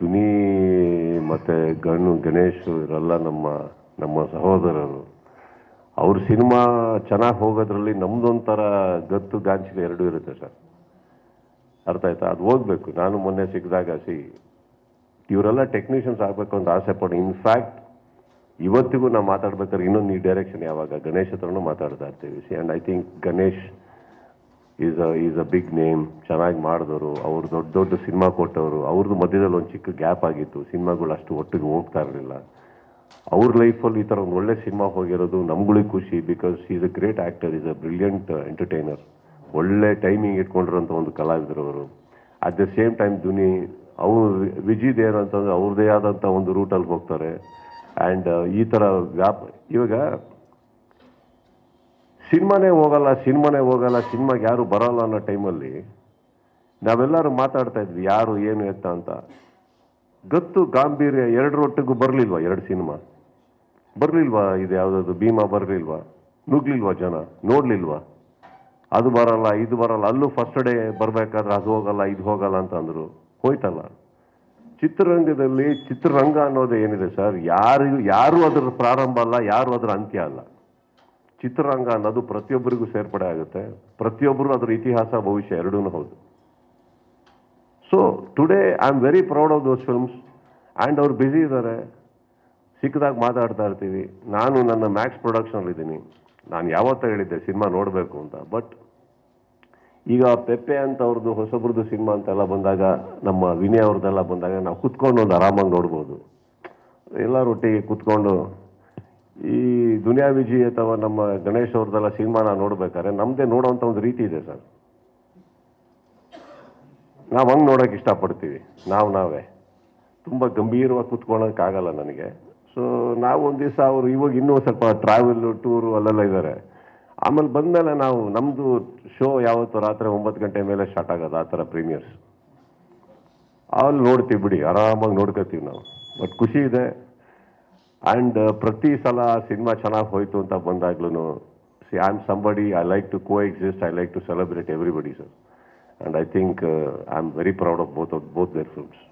ದುನಿ ಮತ್ತು ಗಣ್ಣು ಗಣೇಶ್ ಇವರೆಲ್ಲ ನಮ್ಮ ನಮ್ಮ ಸಹೋದರರು. ಅವ್ರ ಸಿನಿಮಾ ಚೆನ್ನಾಗಿ ಹೋಗೋದ್ರಲ್ಲಿ ನಮ್ಮದೊಂಥರ ಗತ್ತು ಗಾಂಚಿಗೆ ಎರಡೂ ಇರುತ್ತೆ ಸರ್. ಅರ್ಥ ಆಯ್ತಾ? ಅದು ಹೋಗ್ಬೇಕು. ನಾನು ಮೊನ್ನೆ ಸಿಕ್ಕಿದಾಗ ಸಿ, ಇವರೆಲ್ಲ ಟೆಕ್ನಿಷಿಯನ್ಸ್ ಆಗಬೇಕು ಅಂತ ಆಸೆ ಪಡೋ ಇನ್ಫ್ಯಾಕ್ಟ್ ಇವತ್ತಿಗೂ ನಾವು ಮಾತಾಡ್ಬೇಕಾದ್ರೆ ಇನ್ನೊಂದು ಈ ಡೈರೆಕ್ಷನ್ ಯಾವಾಗ? ಗಣೇಶ್ ಹತ್ರನೂ ಮಾತಾಡ್ತಾ ಇರ್ತೀವಿ. See and I think Ganesh is is a big name ಚೆನ್ನಾಗಿ ಮಾಡಿದವರು. ಅವರು ದೊಡ್ಡ ದೊಡ್ಡ ಸಿನಿಮಾ ಕೊಟ್ಟವರು. ಅವ್ರದ್ದು ಮಧ್ಯದಲ್ಲಿ ಒಂದು ಚಿಕ್ಕ ಗ್ಯಾಪ್ ಆಗಿತ್ತು. ಸಿನಿಮಾಗಳು ಅಷ್ಟು ಒಟ್ಟಿಗೆ ಹೋಗ್ತಾ ಇರಲಿಲ್ಲ. ಅವ್ರ ಲೈಫಲ್ಲಿ ಈ ಥರ ಒಂದು ಒಳ್ಳೆ ಸಿನಿಮಾ ಹೋಗಿರೋದು ನಮ್ಗಳಿಗೆ ಖುಷಿ because is a great actor is a brilliant entertainer ಒಳ್ಳೆ ಟೈಮಿಂಗ್ ಇಟ್ಕೊಂಡಿರೋಂಥ ಒಂದು ಕಲಾವಿದರು ಅವರು. ಅಟ್ ದ ಸೇಮ್ ಟೈಮ್ ಧ್ವನಿ ಅವರು ವಿಜಿದ್ ಏನು ಅವ್ರದೇ ಅವ್ರದ್ದೇ ಆದಂಥ ಒಂದು ರೂಟಲ್ಲಿ ಹೋಗ್ತಾರೆ. ಆ್ಯಂಡ್ ಈ ಥರ ವ್ಯಾಪ, ಇವಾಗ ಸಿನಿಮಾನೇ ಹೋಗಲ್ಲ ಸಿನಿಮಾನೇ ಹೋಗಲ್ಲ, ಸಿನಿಮಾಗೆ ಯಾರು ಬರೋಲ್ಲ ಅನ್ನೋ ಟೈಮಲ್ಲಿ ನಾವೆಲ್ಲರೂ ಮಾತಾಡ್ತಾ ಇದ್ವಿ, ಯಾರು, ಏನು ಎತ್ತ ಅಂತ. ಗತ್ತು, ಗಾಂಭೀರ್ಯ ಎರಡರೊಟ್ಟಿಗೂ ಬರಲಿಲ್ವಾ ಎರಡು ಸಿನಿಮಾ? ಬರಲಿಲ್ವಾ ಇದು ಯಾವುದಾದ್ರು ಭೀಮಾ ಬರಲಿಲ್ವಾ? ನುಗ್ಲಿಲ್ವಾ ಜನ? ನೋಡ್ಲಿಲ್ವಾ? ಅದು ಬರಲ್ಲ, ಇದು ಬರಲ್ಲ, ಅಲ್ಲೂ ಫಸ್ಟ್ ಡೇ ಬರಬೇಕಾದ್ರೆ ಅದು ಹೋಗಲ್ಲ, ಇದು ಹೋಗಲ್ಲ ಅಂತ ಅಂದರು. ಹೋಯ್ತಲ್ಲ. ಚಿತ್ರರಂಗದಲ್ಲಿ ಚಿತ್ರರಂಗ ಅನ್ನೋದು ಏನಿದೆ ಸರ್? ಯಾರು ಯಾರು ಅದರ ಪ್ರಾರಂಭ ಅಲ್ಲ, ಯಾರು ಅದರ ಅಂತ್ಯ ಅಲ್ಲ. ಚಿತ್ರರಂಗ ಅನ್ನೋದು ಪ್ರತಿಯೊಬ್ಬರಿಗೂ ಸೇರ್ಪಡೆ ಆಗುತ್ತೆ. ಪ್ರತಿಯೊಬ್ಬರು ಅದರ ಇತಿಹಾಸ, ಭವಿಷ್ಯ ಎರಡೂ ಹೌದು. So today I am very proud of those films and ಅವ್ರು ಬ್ಯುಸಿ ಇದ್ದಾರೆ ಸಿಕ್ಕದಾಗ ಮಾತಾಡ್ತಾ ಇರ್ತೀವಿ. ನಾನು ನನ್ನ ಮ್ಯಾಕ್ಸ್ ಪ್ರೊಡಕ್ಷನಲ್ಲಿ ಇದ್ದೀನಿ. ನಾನು ಯಾವತ್ತೂ ಹೇಳಿದ್ದೆ ಸಿನಿಮಾ ನೋಡಬೇಕು ಅಂತ. ಬಟ್ ಈಗ ಪೆಪ್ಪೆ ಅಂತ ಅವ್ರದ್ದು ಹೊಸಬ್ರದ್ದು ಸಿನಿಮಾ ಅಂತೆಲ್ಲ ಬಂದಾಗ, ನಮ್ಮ ವಿನಯ್ ಅವ್ರದ್ದೆಲ್ಲ ಬಂದಾಗ ನಾವು ಕುತ್ಕೊಂಡು ಒಂದು ಆರಾಮಾಗಿ ನೋಡ್ಬೋದು. ಎಲ್ಲರೊಟ್ಟಿಗೆ ಕುತ್ಕೊಂಡು ಈ ದುನಿಯಾ ವಿಜಿ ಅಥವಾ ನಮ್ಮ ಗಣೇಶ್ ಅವ್ರದ್ದೆಲ್ಲ ಸಿನಿಮಾನ ನೋಡ್ಬೇಕಾದ್ರೆ ನಮ್ಮದೇ ನೋಡೋವಂಥ ಒಂದು ರೀತಿ ಇದೆ ಸರ್. ನಾವು ಹಂಗೆ ನೋಡೋಕೆ ಇಷ್ಟಪಡ್ತೀವಿ, ನಾವು ನಾವೇ. ತುಂಬ ಗಂಭೀರವಾಗಿ ಕುತ್ಕೊಳ್ಳೋಕ್ಕಾಗಲ್ಲ ನನಗೆ. ಸೊ ನಾವು ಒಂದು ದಿವಸ ಅವರು ಇವಾಗ ಇನ್ನೂ ಸ್ವಲ್ಪ ಟ್ರಾವೆಲ್ ಟೂರು ಅಲ್ಲೆಲ್ಲ ಇದ್ದಾರೆ ಆಮೇಲೆ ಬಂದಮೇಲೆ ನಾವು ನಮ್ಮದು ಶೋ ಯಾವತ್ತು ರಾತ್ರಿ ಒಂಬತ್ತು ಗಂಟೆ ಮೇಲೆ ಸ್ಟಾರ್ಟ್ ಆಗೋದು, ಆ ಥರ ಪ್ರೀಮಿಯರ್ಸ್ ಅಲ್ಲಿ ನೋಡ್ತೀವಿ ಬಿಡಿ, ಆರಾಮಾಗಿ ನೋಡ್ಕೋತೀವಿ ನಾವು. ಬಟ್ ಖುಷಿ ಇದೆ ಆ್ಯಂಡ್ ಪ್ರತಿ ಸಲ ಸಿನಿಮಾ ಚೆನ್ನಾಗಿ ಹೋಯಿತು ಅಂತ ಬಂದಾಗ್ಲೂ see I am somebody I like to coexist I like to celebrate everybody sir and I think I am very proud of both of both their films